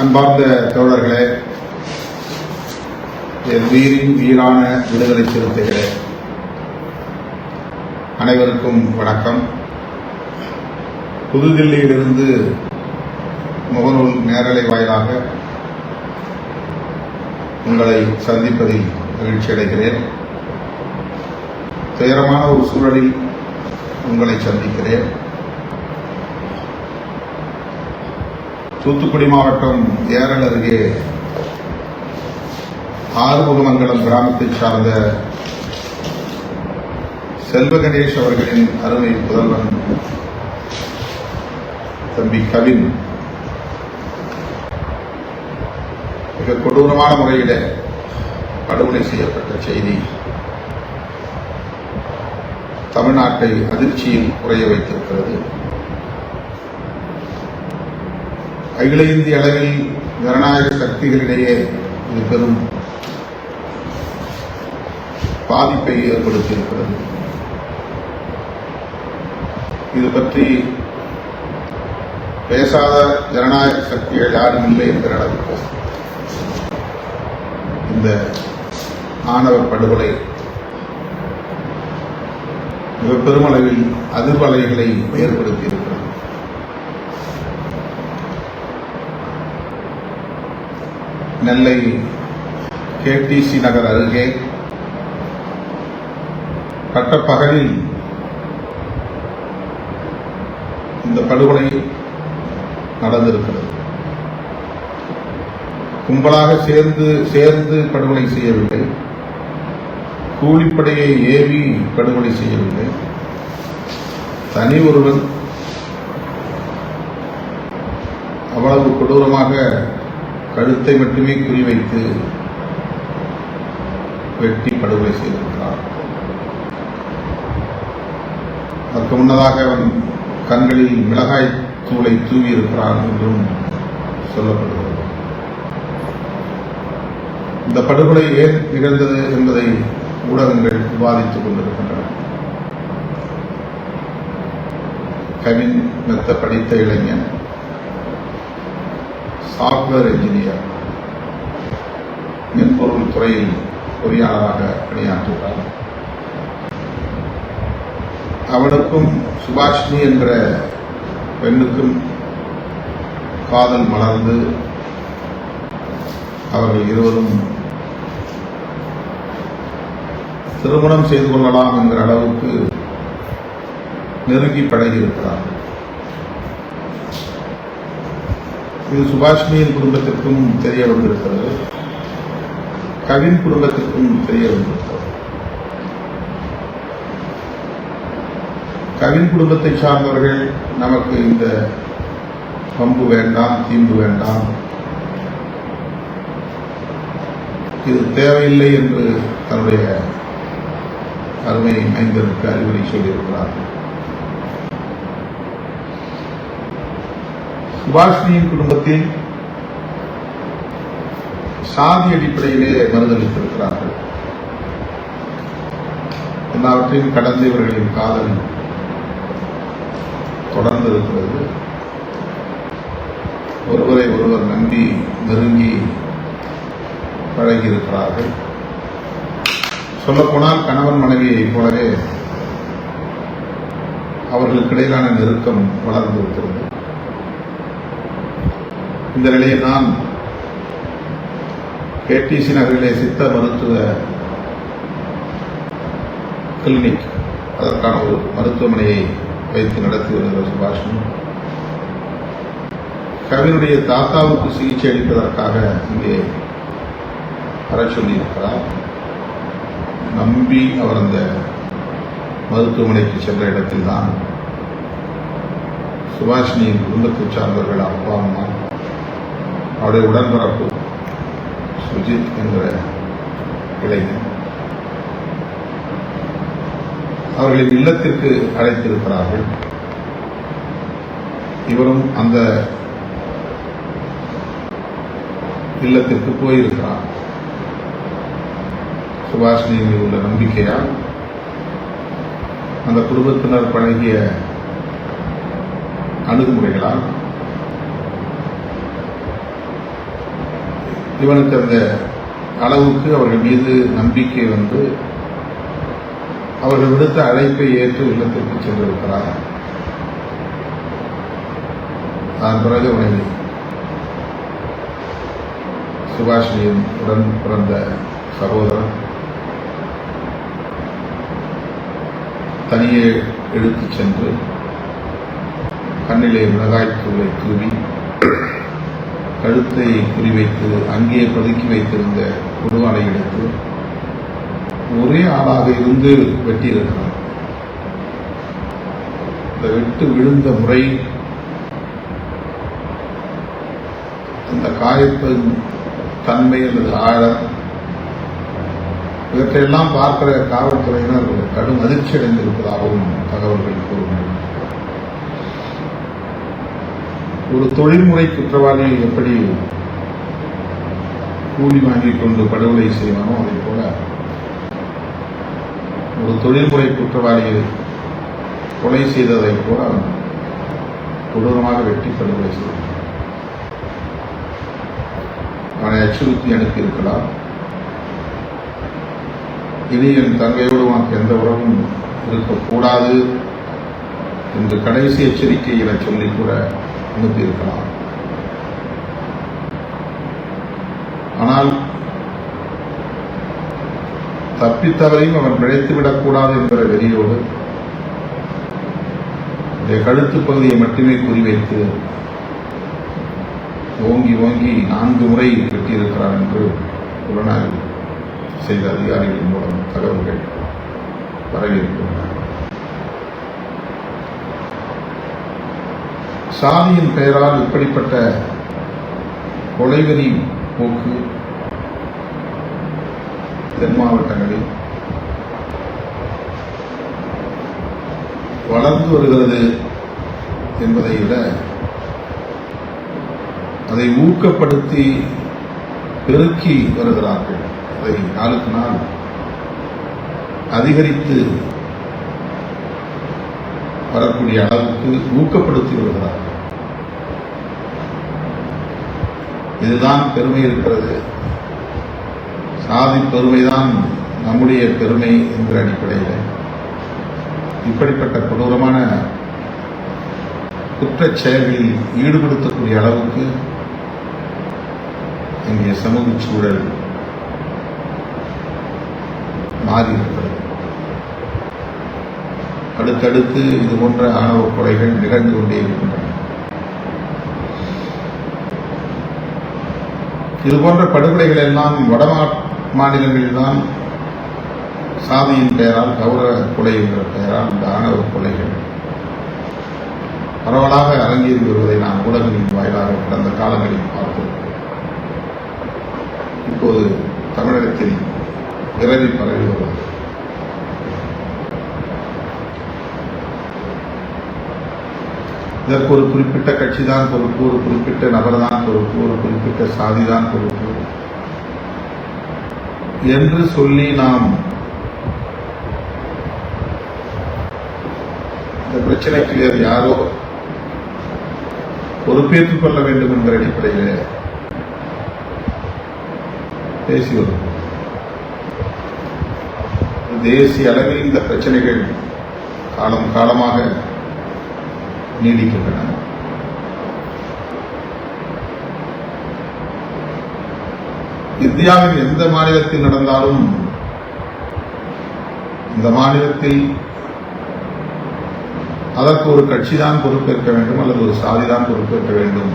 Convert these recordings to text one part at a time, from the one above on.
அன்பார்ந்த தோழர்களே என் வீரான விடுதலை சிறுத்தைகளே அனைவருக்கும் வணக்கம். புதுதில்லியிலிருந்து முகநூல் நேரலை வாயிலாக உங்களை சந்திப்பதில் மகிழ்ச்சி அடைகிறேன். துயரமான ஒரு சூழலில் உங்களை சந்திக்கிறேன். தூத்துக்குடி மாவட்டம் ஏரல் அருகே ஆறுமுகமங்கலம் கிராமத்தைச் சார்ந்த செல்வ கணேஷ் அவர்களின் அருமை புதல்வன் தம்பி கவின். மிக கொடூரமான முறையில் படுகொலை செய்யப்பட்ட செய்தி. தமிழ்நாட்டை அதிர்ச்சியில் உறைய வைத்திருக்கிறது. அகில இந்திய அளவில் ஜனநாயக சக்திகளிடையே இது பெரும் பாதிப்பை ஏற்படுத்தியிருக்கிறது. இது பற்றி பேசாத ஜனநாயக சக்திகள் யாரும் இல்லை என்கிற அளவுக்கு இந்த ஆணவ படுகொலை மிக பெருமளவில் அதிர்வலைகளை ஏற்படுத்தியிருக்கிறது. நெல்லை கேடிசி நகர் அருகே பட்டப்பகலில் இந்த படுகொலை நடந்திருக்கிறது. கும்பலாக சேர்ந்து சேர்ந்து படுகொலை செய்யவில்லை. கூலிப்படையை ஏவி படுகொலை செய்யவில்லை. தனி ஒருவன் அவ்வளவு கொடூரமாக கழுத்தை மட்டுமே குறிவைத்து வெட்டி படுகொலை செய்திருக்கிறார். அதற்கு முன்னதாக அவன் கண்களில் மிளகாய் தூளை தூவி இருக்கிறான் என்றும் சொல்லப்படுகிறது. இந்த படுகொலை ஏன் நிகழ்ந்தது என்பதை ஊடகங்கள் விவாதித்துக் கொண்டிருக்கின்றன. கவின் மெத்த படித்த இளைஞன் சாஃப்ட்வேர் என்ஜினியர் மென்பொருள் துறையில் பொறியாளராக பணியாற்றுகிறார் அவனுக்கும் சுபாஷினி என்ற பெண்ணுக்கும் காதல் மலர்ந்து அவர்கள் இருவரும் திருமணம் செய்து கொள்ளலாம் என்கிற அளவுக்கு நெருங்கி பழகியிருக்கிறார்கள் இது சுபாஷினியின் குடும்பத்திற்கும் தெரிய வந்திருக்கிறது. கவின் குடும்பத்திற்கும் தெரிய வந்திருக்கிறது. கவின் குடும்பத்தை சார்ந்தவர்கள் நமக்கு இந்த பம்பு வேண்டாம் தீம்பு வேண்டாம். இது தேவையில்லை என்று தன்னுடைய அருமை மைந்தருக்கு அறிவுரை சொல்லியிருக்கிறார்கள். சுபாஷினியின் குடும்பத்தில் சாதி அடிப்படையிலே மறுதளித்திருக்கிறார்கள் எல்லாவற்றையும் கடந்து இவர்களின் காதல் தொடர்ந்து இருக்கிறது. ஒருவரை ஒருவர் நம்பி நெருங்கி பழகியிருக்கிறார்கள். சொல்லப்போனால் கணவன் மனைவியைப் போலவே அவர்களுக்கு இடையிலான நெருக்கம் வளர்ந்து இருக்கிறது. இந்த நிலையில் நான் கேடிசி நகரிலே சித்த மருத்துவ கிளினிக் அதற்கான ஒரு மருத்துவமனையை வைத்து நடத்தி வருகிற சுபாஷன். கவினுடைய தாத்தாவுக்கு சிகிச்சை அளிப்பதற்காக இங்கே வர சொல்லியிருக்கிறார். நம்பி அவர் அந்த மருத்துவமனைக்கு சென்ற இடத்தில்தான் சுபாஷினியின் குடும்பத்தைச் சார்ந்தவர்கள் அப்பா அம்மா அவருடைய உடன்பிறப்பு சுஜித் என்ற இளைஞன். அவர்களின் இல்லத்திற்கு அழைத்திருக்கிறார்கள். இவரும் அந்த இல்லத்திற்கு போயிருக்கிறார். சுபாஷினி மீது உள்ள நம்பிக்கையால் அந்த குடும்பத்தினர் பழகிய அணுகுமுறைகளால் இவனுக்கு அந்த அளவுக்கு அவர்கள் மீது நம்பிக்கை வந்து அவர்கள் விடுத்த அழைப்பை ஏற்று இல்லத்திற்கு சென்றிருக்கிறார். அதன் பிறகு அவனை சுபாஷினியின் உடன் பிறந்த சகோதரன் தனியே எடுத்துச் சென்று கண்ணிலே மிளகாய்த்தூளை தூவி கழுத்தை குறிவைத்து அங்கே பதுக்கி வைத்திருந்த குடுவாலை எடுத்து ஒரே ஆளாக இருந்து வெட்டியிருக்கிறார். இந்த வெட்டு விழுந்த முறை அந்த காயத்தின் தன்மை அல்லது ஆழம் இவற்றையெல்லாம் பார்க்கிற காவல்துறையினர் கடும் அதிர்ச்சி அடைந்திருப்பதாகவும் தகவல்கள் கூறுகின்றன. ஒரு தொழில்முறை குற்றவாளி எப்படி கூலி வாங்கிக் கொண்டு படுகொலை செய்வானோ அதே போல ஒரு தொழில்முறை குற்றவாளியை கொலை செய்ததை போல அவன் கொடூரமாக வெட்டி படுகொலை செய்தான் அவனை அச்சுறுத்தி அனுப்பியிருக்கலாம். இனி என் தங்கையோடு உனக்கு எந்த உறவும் இருக்கக்கூடாது என்று கடைசி எச்சரிக்கை என சொல்லி கூட அனுப்பியிருக்கலாம் ஆனால் தப்பித்தவரையும் அவன் பிழைத்துவிடக்கூடாது என்கிற வெறியோடு கழுத்து பகுதியை மட்டுமே குறிவைத்து ஓங்கி ஓங்கி நான்கு முறை வெட்டியிருக்கிறார் என்று புலனாய்வு செய்த அதிகாரிகள் மூலம் தகவல்கள் வரவேற்கின்றன. சாதியின் பெயரால் இப்படிப்பட்ட கொலைவெறி போக்கு தென் மாவட்டங்களில் வளர்ந்து வருகிறது என்பதை விட அதை ஊக்கப்படுத்தி பெருக்கி வருகிறார்கள். அதை நாளுக்கு நாள் அதிகரித்து வரக்கூடிய அளவுக்கு ஊக்கப்படுத்தி வருகிறார்கள். இதுதான் பெருமை இருக்கிறது. சாதி பெருமைதான் நம்முடைய பெருமை என்ற அடிப்படையில். இப்படிப்பட்ட கொடூரமான குற்றச் செயல்களில் ஈடுபடுத்தக்கூடிய அளவுக்கு இங்கே சமூக சூழல் மாறியிருக்கிறது. அடுத்தடுத்து இது போன்ற ஆணவ கொலைகள் நிகழ்ந்து கொண்டே இருக்கின்றன. இது போன்ற படுகொலைகள் எல்லாம் வட மாநிலங்களில்தான் சாதியின் பெயரால் கௌரவ கொலை என்ற பெயரால் இந்த ஆணவ கொலைகள் பரவலாக அரங்கேறி வருவதை நாம் ஊடகங்களின் வாயிலாக கடந்த காலங்களில் பார்த்தோம். இப்போது தமிழகத்தில் விரவி பரவி வருவது இதற்கு ஒரு குறிப்பிட்ட கட்சி தான் பொறுப்பு ஒரு குறிப்பிட்ட நபர் தான் பொறுப்பு ஒரு குறிப்பிட்ட சாதி தான் பொறுப்பு. என்று சொல்லி நாம் இந்த பிரச்சனைக்கு வேறு யாரோ பொறுப்பேற்றுக் கொள்ள வேண்டும் என்ற அடிப்படையில் பேசி வருவோம். தேசிய அளவில் இந்த பிரச்சனைகள் காலம் காலமாக நீடிக்கின்றன இந்தியாவின் எந்த மாநிலத்தில் நடந்தாலும் இந்த மாநிலத்தில் அதற்கு ஒரு கட்சி தான் பொறுப்பேற்க வேண்டும் அல்லது ஒரு சாதி தான் பொறுப்பேற்க வேண்டும்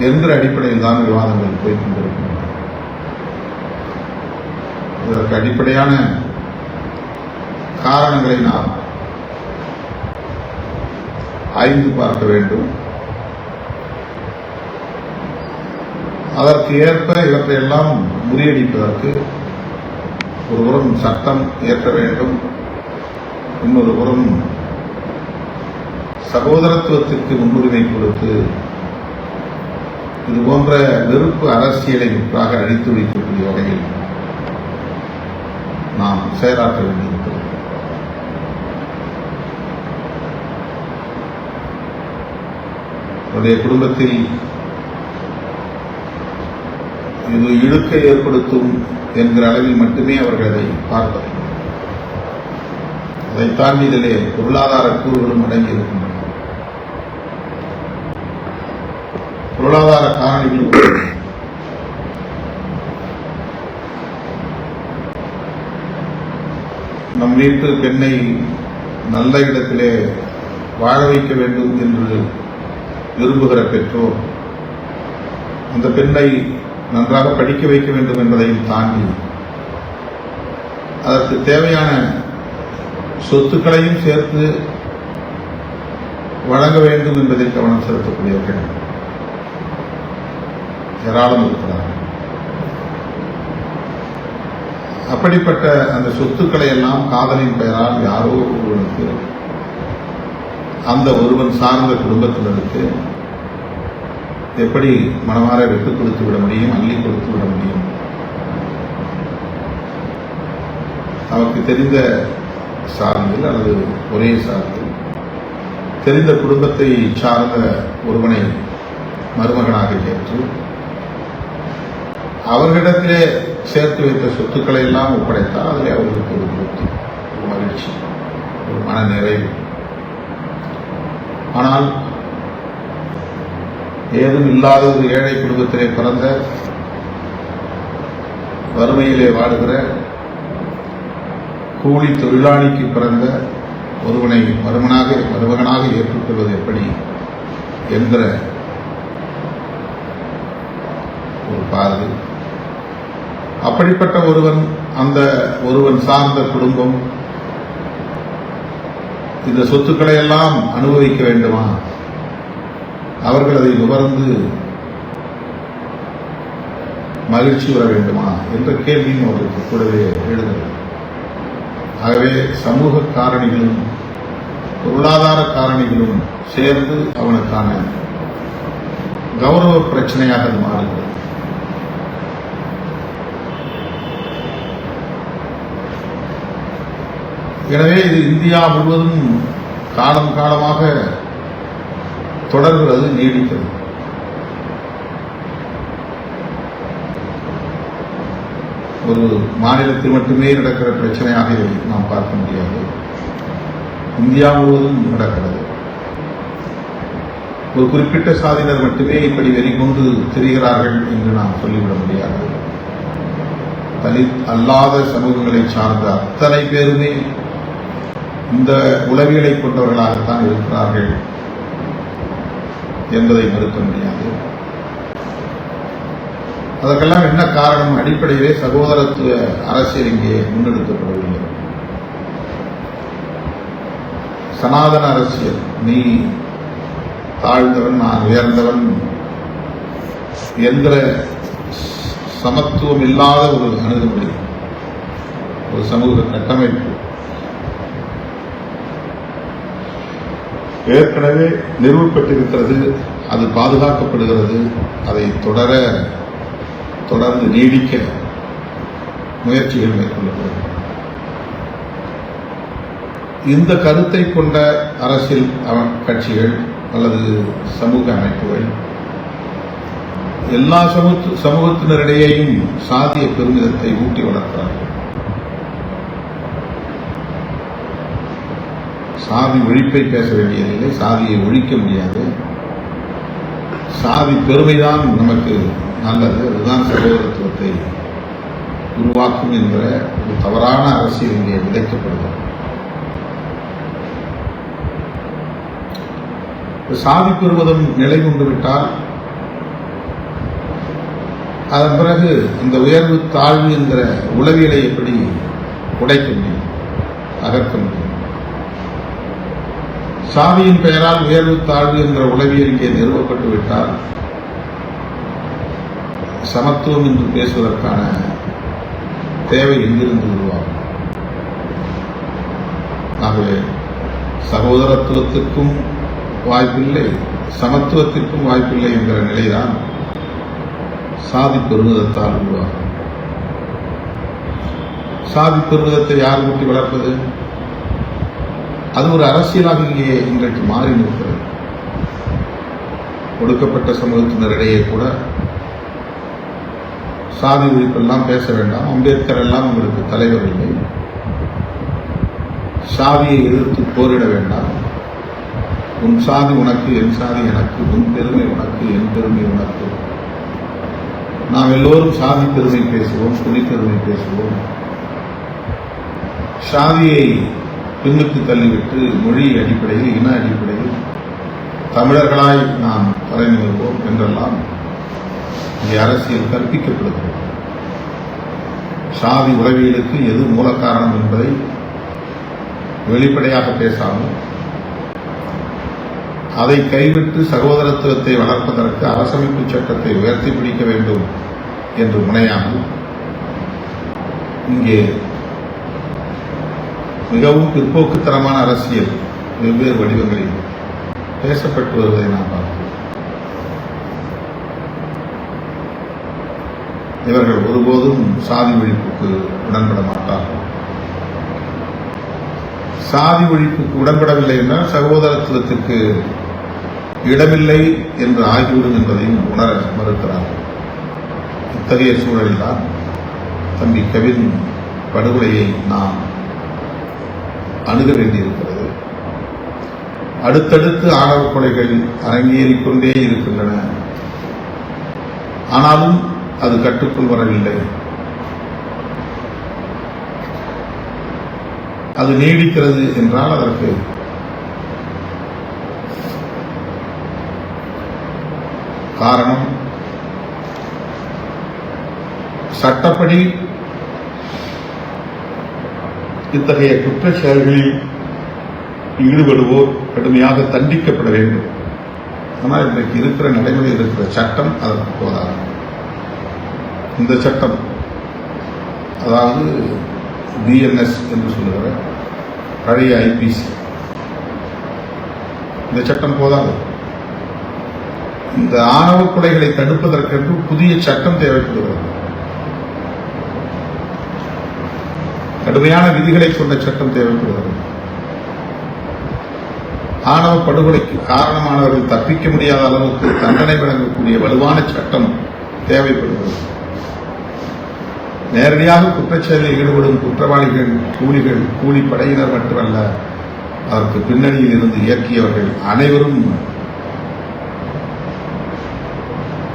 என்ற அடிப்படையில் தான் விவாதங்கள் போய்கொண்டிருக்கின்றன இதற்கு அடிப்படையான காரணங்களை நாம் ஆய்ந்து பார்க்க வேண்டும். அதற்கு ஏற்ப இவற்றையெல்லாம் முறியடிப்பதற்கு ஒருபுறம் சட்டம் இயற்ற வேண்டும். இன்னொரு புறம் சகோதரத்துவத்திற்கு முன்னுரிமை கொடுத்து இது போன்ற வெறுப்பு அரசியலை முற்றாக அழித்து வைக்கக்கூடிய வகையில் நாம் செயலாற்ற வேண்டும் அவருடைய குடும்பத்தில் இது இழுக்கை ஏற்படுத்தும் என்கிற அளவில் மட்டுமே அவர்கள் அதை பார்ப்பது அதை தாண்டி இதிலே பொருளாதார கூறுகளும் அடங்கி இருக்கின்றன பொருளாதார காரணிகள் நம் வீட்டு பெண்ணை நல்ல இடத்திலே வாழ வைக்க வேண்டும் என்று விரும்புகிற பெற்றோர் அந்த பெண்ணை நன்றாக படிக்க வைக்க வேண்டும் என்பதையும் தாண்டி அதற்கு தேவையான சொத்துக்களையும் சேர்த்து வழங்க வேண்டும் என்பதில் கவனம் செலுத்தக்கூடியவர்கள் ஏராளம் இருக்கிறார்கள். அப்படிப்பட்ட அந்த சொத்துக்களை எல்லாம் காதலின் பெயரால் யாரோ ஒருவனுக்கு அந்த ஒருவன் சார்ந்த குடும்பத்தினருக்கு எப்படி மனமாற விட்டுக் கொடுத்து விட முடியும் அள்ளி கொடுத்து விட முடியும்? நமக்கு தெரிந்த சார்ந்தில் அல்லது ஒரே சார்ந்தில் தெரிந்த குடும்பத்தை சார்ந்த ஒருவனை மருமகனாக ஏற்று அவர்களிடத்திலே சேர்த்து வைத்த சொத்துக்களை எல்லாம் ஒப்படைத்தால் அதில் அவர்களுக்கு ஒரு திருப்தி ஒரு மகிழ்ச்சி ஒரு மன நிறைவு ஆனால் ஏதும் இல்லாத ஒரு ஏழை குடும்பத்திலே பிறந்த வறுமையிலே வாடுகிற கூலி தொழிலாளிக்கு பிறந்த ஒருவனை மருமனாக மருமகனாக ஏற்றுக்கொள்வது எப்படி என்கிற ஒரு பார்வை. அப்படிப்பட்ட ஒருவன் அந்த ஒருவன் சார்ந்த குடும்பம் இந்த சொத்துக்களை எல்லாம் அனுபவிக்க வேண்டுமா? அவர்கள் அதை நுகர்ந்து மகிழ்ச்சி வர வேண்டுமா? என்ற கேள்வியும் அவருக்கு கூடவே எழுதுகிறது ஆகவே சமூக காரணிகளும் பொருளாதார காரணிகளும் சேர்ந்து அவனுக்கான கௌரவ பிரச்சனையாக அது மாறுகிறது. எனவே இது இந்தியா முழுவதும் காலம் காலமாக தொடர்கிறது நீடிக்கிறது ஒரு மாநிலத்தில் மட்டுமே நடக்கிற பிரச்சனையாக நாம் பார்க்க முடியாது. இந்தியா முழுவதும் நடக்கிறது. ஒரு குறிப்பிட்ட சாதியினர் மட்டுமே இப்படி வெறிகொண்டு திரிகிறார்கள் என்று நாம் சொல்லிவிட முடியாது. தலித் அல்லாத சமூகங்களை சார்ந்த அத்தனை பேருமே இந்த உளவியலை கொண்டவர்களாகத்தான் இருக்கிறார்கள் என்பதை மறுக்க முடியாது. அதற்கெல்லாம் என்ன காரணம்? அடிப்படையிலே சகோதரத்துவ அரசியல் இங்கே முன்னெடுக்கப்படவில்லை. சனாதன அரசியல். நீ தாழ்ந்தவன் நான் உயர்ந்தவன் என்கிற சமத்துவம் இல்லாத ஒரு அணுகுமுறை ஒரு சமூக கட்டமைப்பு. ஏற்கனவே நிறுவப்பட்டிருக்கிறது அது பாதுகாக்கப்படுகிறது அதை தொடர தொடர்ந்து நீடிக்க முயற்சிகள் மேற்கொள்ளப்படும். இந்த கருத்தை கொண்ட அரசியல் கட்சிகள் அல்லது சமூக அமைப்புகள் எல்லா சமூக சமூகத்தினரிடையேயும் சாதிய பெருமிதத்தை ஊட்டி வளர்க்கிறார்கள். சாதி ஒழிப்பை பேச வேண்டியதில்லை சாதியை ஒழிக்க முடியாது. சாதி பெருமைதான் நமக்கு நல்லது அதுதான் சகோதரத்துவத்தை உருவாக்கும் என்கிற ஒரு தவறான அரசியல் இங்கே விதைக்கப்படுகிறது. சாதி பெறுவதும் நிலை கொண்டு விட்டால் அதன் பிறகு இந்த உயர்வு தாழ்வு என்கிற உளவியலை எப்படி உடைக்க முடியும் அகற்ற முடியும்? சாதியின் பெயரால் உயர்வு தாழ்வு என்ற உளவியல் இங்கே நிறுவப்பட்டு விட்டால் சமத்துவம் என்று பேசுவதற்கான தேவை எங்கிருந்து உருவாகும்? ஆகவே சகோதரத்துவத்திற்கும் வாய்ப்பில்லை சமத்துவத்திற்கும் வாய்ப்பில்லை என்கிற நிலைதான் சாதி பெருமிதத்தால் உருவாகும். சாதி பெருமிதத்தை யார் ஊட்டி வளர்ப்பது? அது ஒரு அரசியலாக இங்கே இன்றைக்கு மாறி நிற்கிறது. ஒடுக்கப்பட்ட சமூகத்தினரிடையே கூட சாதி ஒழிப்பெல்லாம் பேச வேண்டாம். அம்பேத்கர் எல்லாம் உங்களுக்கு தலைவர் இல்லை. சாதியை எதிர்த்து போரிட வேண்டாம். உன் சாதி உனக்கு என் சாதி எனக்கு உன் பெருமை உனக்கு என் பெருமை உனக்கு. நாம் எல்லோரும் சாதி பெருமை பேசுவோம் குடி பெருமை பேசுவோம். சாதியை பின்னுக்கு தள்ளிவிட்டு மொழி அடிப்படையில் இன அடிப்படையில் தமிழர்களாய் நாம் தலை நிறுவோம் என்றெல்லாம் இங்கே அரசியல் கற்பிக்கப்படுகிறது. சாதி உறவியலுக்கு எது மூல காரணம் என்பதை வெளிப்படையாக பேசாமல் அதை கைவிட்டு சகோதரத்துவத்தை வளர்ப்பதற்கு அரசமைப்பு சட்டத்தை உயர்த்தி பிடிக்க வேண்டும் என்று முனையாமல் இங்கே மிகவும் பிற்போக்குத்தனமான அரசியல் வெவ்வேறு வடிவங்களில் பேசப்பட்டு வருவதை நாம் பார்க்கிறோம். இவர்கள் ஒருபோதும் சாதி ஒழிப்புக்கு உடன்பட மாட்டார்கள். சாதி ஒழிப்புக்கு உடன்படவில்லை என்றால் சகோதரத்துவத்திற்கு இடமில்லை என்று ஆகிவிடும் என்பதையும் உணர மறுக்கிறார்கள். இத்தகைய சூழலில்தான் தம்பி கவின் படுகொலையை நாம் அணுக வேண்டியிருக்கிறது. அடுத்தடுத்து ஆணவ கொலைகள் அரங்கேறிக்கொண்டே இருக்கின்றன. ஆனாலும் அது கட்டுக்குள் வரவில்லை. அது நீடிக்கிறது என்றால் அதற்கு காரணம் சட்டப்படி இத்தகைய குற்றச்செயல்களில் ஈடுபடுவோர் கடுமையாக தண்டிக்கப்பட வேண்டும். ஆனால் இன்றைக்கு இருக்கிற நடைமுறையில் இருக்கிற சட்டம் அதற்கு போதாது. இந்த சட்டம் அதாவது பிஎன்எஸ் என்று சொல்லுகிற பழைய ஐபிசி இந்த சட்டம் போதாது. இந்த ஆணவ கொலைகளை தடுப்பதற்கென்று புதிய சட்டம் தேவைப்படுகிறது. கடுமையான விதிகளை கொண்ட சட்டம் தேவைப்படுகிறது. ஆணவ படுகொலைக்கு காரணமானவர்கள் தப்பிக்க முடியாத அளவுக்கு தண்டனை வழங்கக்கூடிய வலுவான சட்டம் தேவைப்படுகிறது. நேரடியாக குற்றச்செயலில் ஈடுபடும் குற்றவாளிகள் கூலிகள் கூலிப்படையினர் மட்டுமல்ல அதற்கு பின்னணியில் இருந்து இயக்கியவர்கள் அனைவரும்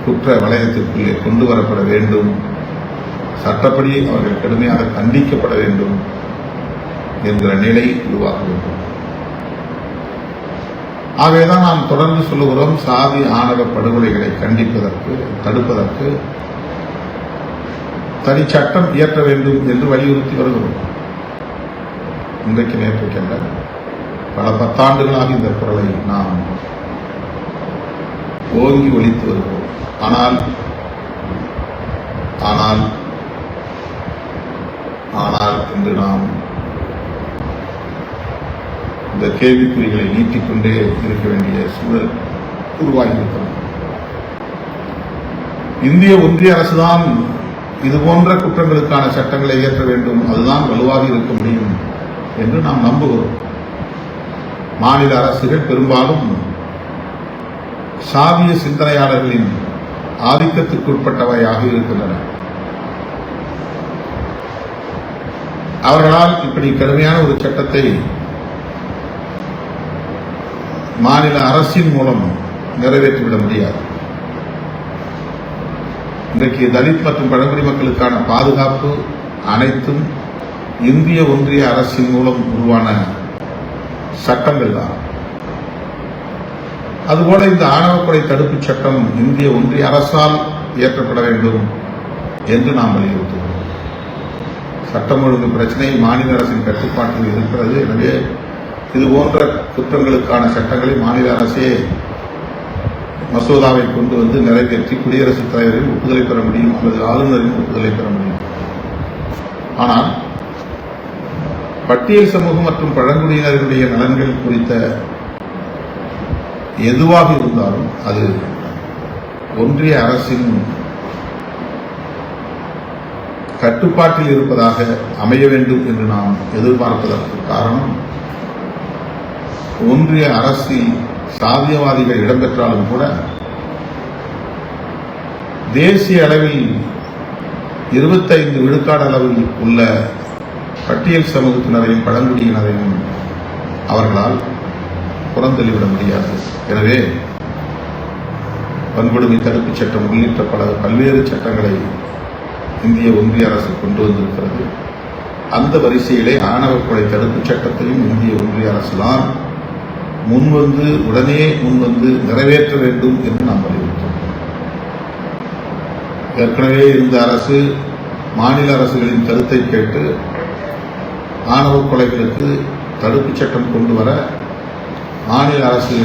குற்ற வலயத்திற்குள்ளே கொண்டு வரப்பட வேண்டும். சட்டப்படி அவர்கள் கடுமையாக தண்டிக்கப்பட வேண்டும் என்கிற நிலை உருவாக வேண்டும். ஆகவேதான் நாம் தொடர்ந்து சொல்லுகிறோம் சாதி ஆணவ படுகொலைகளை கண்டிப்பதற்கு தடுப்பதற்கு தனி சட்டம் இயற்ற வேண்டும் என்று வலியுறுத்தி வருகிறோம். இன்றைக்கு நேற்றுக்கல்ல பல பத்தாண்டுகளாக இந்த குரலை நாம் ஓங்கி ஒழித்து வருகிறோம். ஆனால் ஆனால் ஆனால் இன்று நாம் இந்த கேள்விக்குறிகளை நீட்டிக்கொண்டே இருக்க வேண்டிய சூழல் உருவாகியிருக்கிறது இந்திய ஒன்றிய அரசுதான் இது போன்ற குற்றங்களுக்கான சட்டங்களை இயற்ற வேண்டும். அதுதான் வலுவாக இருக்க முடியும் என்று நாம் நம்புகிறோம். மாநில அரசுகள் பெரும்பாலும் சாதிய சிந்தனையாளர்களின் ஆதிக்கத்திற்குட்பட்டவையாக இருக்கின்றன. அவர்களால் இப்படி கடுமையான ஒரு சட்டத்தை மாநில அரசின் மூலம் நிறைவேற்றிவிட முடியாது. இன்றைக்கு தலித் மற்றும் பழங்குடி மக்களுக்கான பாதுகாப்பு அனைத்தும் இந்திய ஒன்றிய அரசின் மூலம் உருவான சட்டங்கள் தான். அதுபோல இந்த ஆணவ கொலை தடுப்புச் சட்டம் இந்திய ஒன்றிய அரசால் இயற்றப்பட வேண்டும் என்று நாம் வலியுறுத்துகிறோம். சட்டம் ஒழுங்கு பிரச்சனை மாநில அரசின் கட்டுப்பாட்டில் இருக்கிறது எனவே இது போன்ற குற்றங்களுக்கான சட்டங்களை மாநில அரசே மசோதாவை கொண்டு வந்து நிறைவேற்றி குடியரசுத் தலைவரின் ஒப்புதலை பெற முடியும் அல்லது ஆளுநரின் ஒப்புதலை பெற முடியும். ஆனால் பட்டியல் சமூகம் மற்றும் பழங்குடியினருடைய நலன்கள் குறித்த எதுவாக இருந்தாலும் அது ஒன்றிய அரசின் கட்டுப்பாட்டில் இருப்பதாக அமைய வேண்டும் என்று நாம் எதிர்பார்ப்பதற்கு காரணம் ஒன்றிய அரசில் சாதியவாதிகள் இடம்பெற்றாலும் கூட தேசிய அளவில் இருபத்தைந்து விழுக்காடு அளவில் உள்ள பட்டியல் சமூகத்தினரையும் பழங்குடியினரையும் அவர்களால் புறந்தள்ளிவிட முடியாது. எனவே வன்கொடுமை தடுப்புச் சட்டம் உள்ளிட்ட பல பல்வேறு சட்டங்களை இந்திய ஒன்றிய அரசு கொண்டு வந்திருக்கிறது. அந்த வரிசையிலே ஆணவ கொலை தடுப்புச் சட்டத்தையும் இந்திய ஒன்றிய அரசுதான் முன்வந்து உடனே முன்வந்து நிறைவேற்ற வேண்டும் என்று நாம் வலியுறுத்தோம் ஏற்கனவே இருந்த அரசு மாநில அரசுகளின் கருத்தை கேட்டு ஆணவ கொலைகளுக்கு தடுப்புச் சட்டம் கொண்டு வர மாநில அரசு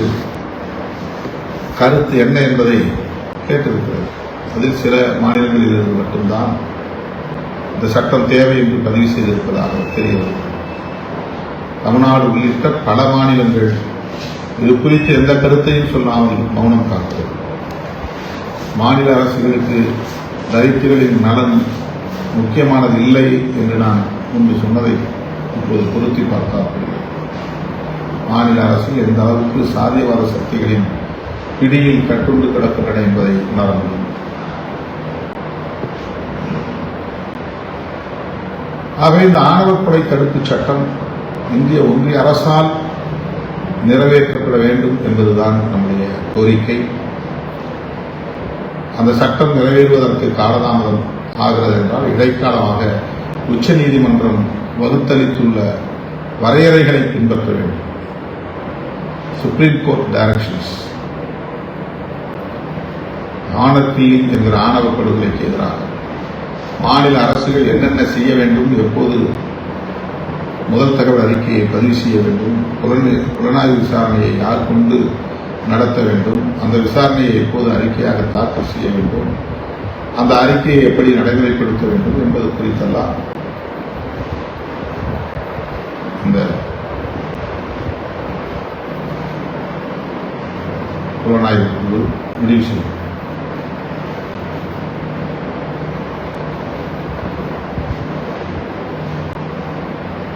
கருத்து என்ன என்பதை கேட்டிருக்கிறது. அதில் சில மாநிலங்களில் இருந்து மட்டும்தான் இந்த சட்டம் தேவை என்று பதிவு செய்திருப்பதாக தெரிகிறது. தமிழ்நாடு உள்ளிட்ட பல மாநிலங்கள் இது குறித்து எந்த கருத்தையும் சொல்லாமல் மௌனம் காக்கிறது. மாநில அரசுகளுக்கு தலித்துகளின் நலன் முக்கியமானது இல்லை என்று நான் முன்பு சொன்னதை இப்போது பொருத்தி பார்த்தால் மாநில அரசு எந்த அளவுக்கு சாதியவாத சக்திகளின் பிடியில் கட்டுண்டு கிடக்கின்றன என்பதை உணர முடியும். ஆகவே இந்த ஆணவ தடுப்புச் சட்டம் இந்திய ஒன்றிய அரசால் நிறைவேற்றப்பட வேண்டும் என்பதுதான் நம்முடைய கோரிக்கை. அந்த சட்டம் நிறைவேறுவதற்கு காலதாமதம் ஆகிறது என்றால் இடைக்காலமாக உச்சநீதிமன்றம் வகுத்தளித்துள்ள வரையறைகளை பின்பற்ற வேண்டும். சுப்ரீம் கோர்ட் டைரக்ஷன்ஸ் ஆணத்தீயின் என்கிற ஆணவ படுகொலைக்கு எதிராக. மாநில அரசுகள் என்னென்ன செய்ய வேண்டும் எப்போது முதல் தகவல் அறிக்கையை பதிவு செய்ய வேண்டும் புலனாய்வு விசாரணையை யார் கொண்டு நடத்த வேண்டும் அந்த விசாரணையை எப்போது அறிக்கையாக தாக்கல் செய்ய வேண்டும் அந்த அறிக்கையை எப்படி நடைமுறைப்படுத்த வேண்டும் என்பது குறித்தெல்லாம் இந்த புலனாய்வு குழு முடிவு செய்யும்.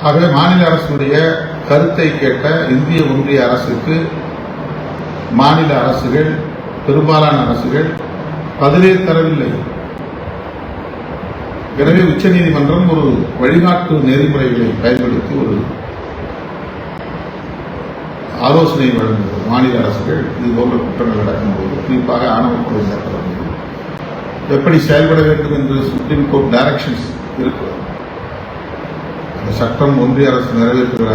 ஆகவே மாநில அரசுடைய கருத்தை கேட்ட இந்திய ஒன்றிய அரசுக்கு மாநில அரசுகள் பெரும்பாலான அரசுகள் பதிலே தரவில்லை. எனவே உச்சநீதிமன்றம் ஒரு வழிகாட்டு நெறிமுறைகளை பயன்படுத்தி ஒரு ஆலோசனை வழங்குகிறது மாநில அரசுகள் இது போன்ற குற்றங்கள் நடக்கும்போது குறிப்பாக ஆணவ கொலை எப்படி செயல்பட வேண்டும் என்று சுப்ரீம் கோர்ட் டைரக்ஷன்ஸ் இருக்கிறது சட்டம் ஒன்றிய அரசு நிறைவேற்றுகிற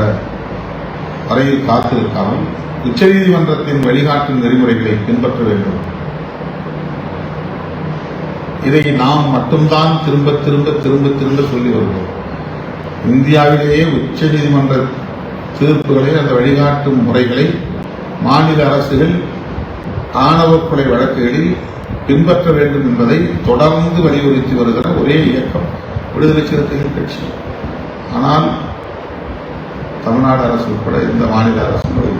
வரையில் காத்திருக்காமல் உச்சநீதிமன்றத்தின் வழிகாட்டும் நெறிமுறைகளை பின்பற்ற வேண்டும். இதை நாம் மட்டும்தான் திரும்ப திரும்ப திரும்ப திரும்ப சொல்லி வருகிறோம். இந்தியாவிலேயே உச்சநீதிமன்ற தீர்ப்புகளை அந்த வழிகாட்டும் முறைகளை மாநில அரசுகள் ஆணவ கொலை வழக்குகளில் பின்பற்ற வேண்டும் என்பதை தொடர்ந்து வலியுறுத்தி வருகிற ஒரே இயக்கம். விடுதலை சிறுத்தைகள் கட்சி. ஆனால் தமிழ்நாடு அரசு உட்பட இந்த மாநில அரசுகளை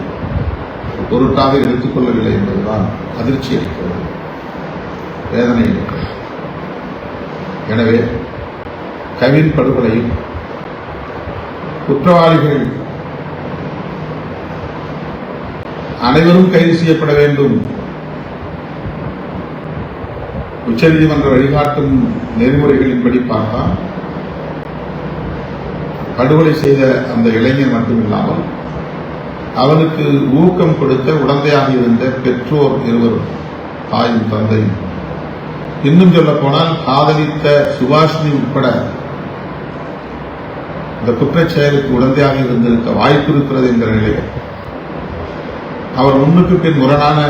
பொருட்டாக எடுத்துக்கொள்ளவில்லை என்பதுதான் அதிர்ச்சி அளிக்கிறது வேதனை அளிக்கிறது. எனவே கவின் படுகொலையில் குற்றவாளிகள் அனைவரும் கைது செய்யப்பட வேண்டும். உச்சநீதிமன்ற வழிகாட்டும் நெறிமுறைகளின்படி பார்த்தால் படுகொலை செய்த அந்த இளைஞர் மட்டுமில்லாமல் அவனுக்கு ஊக்கம் கொடுத்த உடந்தையாக இருந்த பெற்றோர் இருவரும் தாயும் தந்தையும். இன்னும் சொல்ல போனால் காதலித்த சுபாஷினி உட்பட இந்த குற்றச் செயலுக்கு உடந்தையாக இருந்திருக்க வாய்ப்பு இருக்கிறது என்கிற நிலையில் அவர் முன்னுக்கு பின் முரணான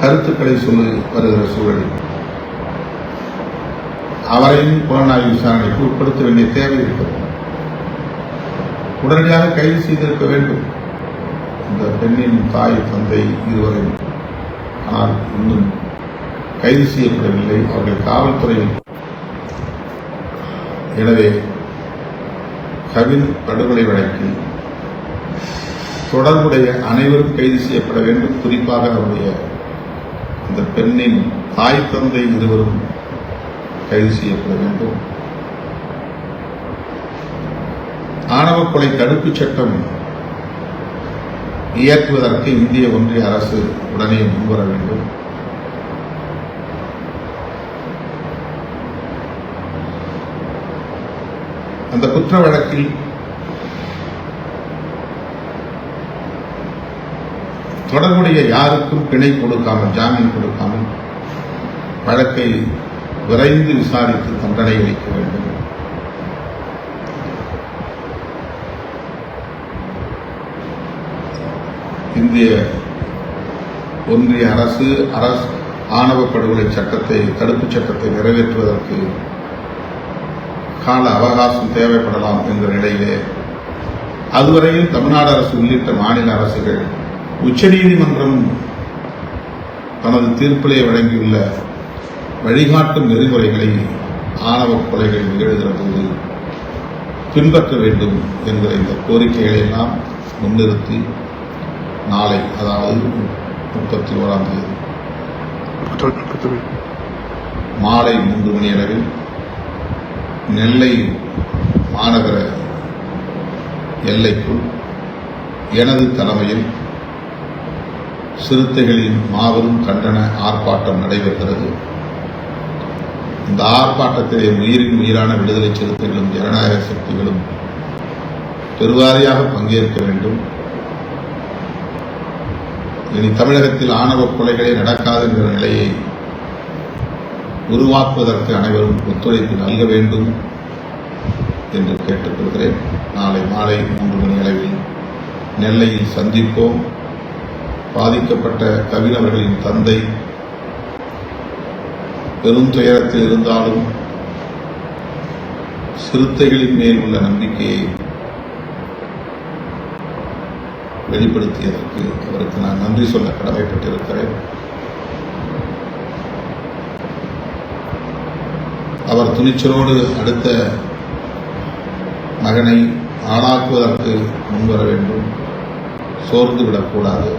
கருத்துக்களை சொல்லி வருகிற சூழலில். அவரையும் புலனாய்வு விசாரணைக்கு உட்படுத்த வேண்டிய தேவை இருக்கிறது. உடனடியாக கைது செய்திருக்க வேண்டும். இந்த பெண்ணின் தாய் தந்தை இருவரையும் ஆனால் இன்னும் கைது செய்யப்படவில்லை. அவர்கள் காவல்துறையில். எனவே கவின் படுகொலை வழக்கில் தொடர்புடைய அனைவரும் கைது செய்யப்பட வேண்டும். குறிப்பாக அவருடைய இந்த பெண்ணின் தாய் தந்தை இருவரும் கைது செய்யப்பட வேண்டும். ஆணவ கொலை தடுப்பு சட்டம் இயக்குவதற்கு இந்திய ஒன்றிய அரசு உடனே முன்வர வேண்டும். அந்த குற்ற வழக்கில் தொடர்புடைய யாருக்கும் பிணை கொடுக்காமல் ஜாமீன் கொடுக்காமல் வழக்கை விரைந்து விசாரித்து தண்டனை அளிக்க வேண்டும். இந்திய ஒன்றிய அரசு அரசு ஆணவ படுகொலை சட்டத்தை தடுப்புச் சட்டத்தை நிறைவேற்றுவதற்கு கால அவகாசம் தேவைப்படலாம் என்ற நிலையிலே அதுவரையில் தமிழ்நாடு அரசு உள்ளிட்ட மாநில அரசுகள் உச்சநீதிமன்றம் தனது தீர்ப்பிலே வழங்கியுள்ள வழிகாட்டும் நெறிமுறைகளை ஆணவ கொலைகள் நிகழ்கிற போது பின்பற்ற வேண்டும் என்கிற இந்த கோரிக்கைகளை எல்லாம் முன்னிறுத்தி நாளை அதாவது முப்பத்தி ஓராம் தேதி. மாலை மூன்று மணி அளவில் நெல்லை மாநகர எல்லைக்குள் எனது தலைமையில் சிறுத்தைகளின் மாபெரும் கண்டன ஆர்ப்பாட்டம் நடைபெறுகிறது இந்த ஆர்ப்பாட்டத்திலே உயிரின் உயிரான விடுதலை சிறுத்தைகளும் ஜனநாயக சக்திகளும் பெருவாரியாக பங்கேற்க வேண்டும். இனி தமிழகத்தில் ஆணவ கொலைகளே நடக்காது என்ற நிலையை உருவாக்குவதற்கு அனைவரும் ஒத்துழைப்பு நல்க வேண்டும் என்று கேட்டுக்கொள்கிறேன். நாளை மாலை மூன்று மணி அளவில் நெல்லையில் சந்திப்போம். பாதிக்கப்பட்ட கவின் அவர்களின் தந்தை பெரும் துயரத்தில் இருந்தாலும் சிறுத்தைகளின் மேல் உள்ள நம்பிக்கையை வெளிப்படுத்தியதற்கு அவருக்கு நான் நன்றி சொல்ல கடமைப்பட்டிருக்கிறேன். அவர் துணிச்சலோடு அடுத்த மகனை ஆளாக்குவதற்கு முன்வர வேண்டும். சோர்ந்து விடக்கூடாது